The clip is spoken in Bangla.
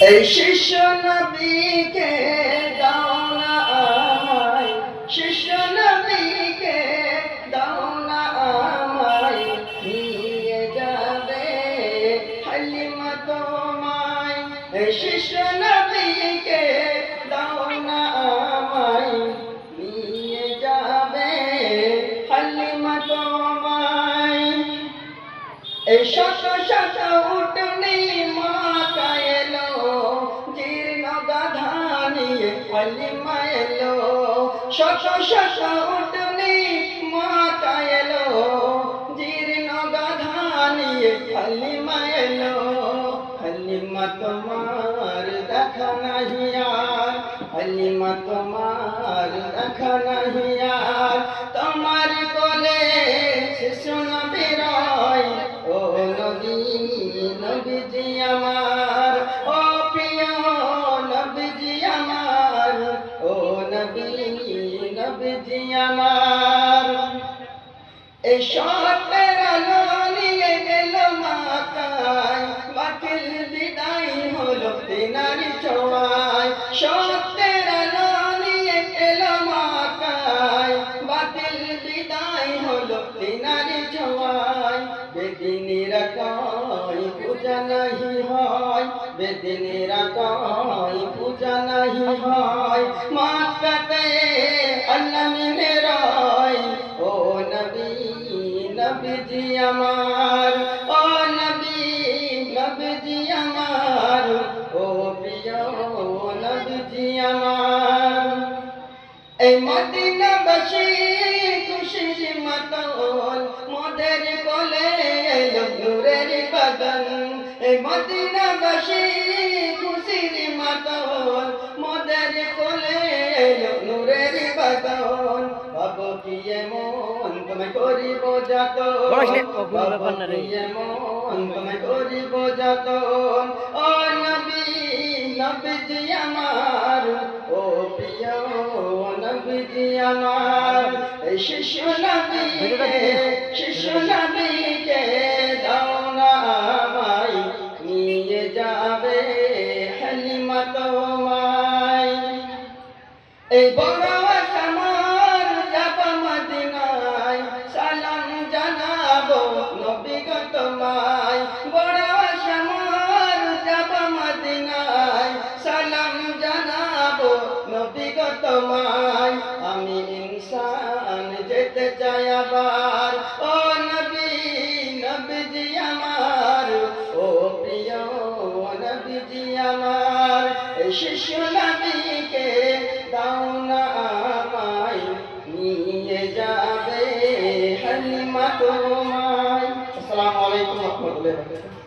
এই শিষ্য নবীকে দাও না আমায়। শিষ্য নবীকে দাও না আমায়। নিয়ে যাবে হালিমা তোমায়। এই শিষ্য নবীকে দাও না আমায়। নিয়ে যাবে হালিমা তোমায়। এই শত শত উঠনি মাতা শত শত উঠনি মাতা এলো, জীর্ণ গাধা নিয়ে হালিমা এলো। হালিমা তোমার দেখা নাহি আর, হালিমা তোমার দেখা নাহি আর। তোমার নবীজি আমার। এই সত্যের আলো নিয়ে গেল মাতায় বাতিল বিদায় হলো দিনার ছোঁয়ায়। সত্যের আলো নিয়ে গেল মাতায় বাতিল বিদায় হলো দিনার ছোঁয়ায়। বেদিনীরা কয় পূজা নাহি হয়। বেদিনীরা কয় পূজা নবীজি আমার, ও নবী, নবীজি আমার, ও প্রিয় নবীজি আমার। এই মদিনাবাসী খুশির মাতল মোদের কোলে নূরের বাগান এই মদিনাবাসী খুশির মাতল মোদের কোলে নূরের বাগান বাবু কি তোমায় করিব যাত এমন তোমায় করিব যাত ও নবী নবীজি আমার ও প্রিয় নবীজি আমার। শিশু নবীকে শিশু নবীকে দাও না আমায় নিয়ে যাবে হালিমা তোমায়। এই বড় তোমায়, আমি ইনসান যেতে চাই আবার। ও নবী, নবীজি আমার, ও প্রিয় নবীজি আমার শিশু নবীকে দাও না আমায়, নিয়ে যাবে হালিমা তোমায়। আসসালামু আলাইকুম রহমতুল্লাহ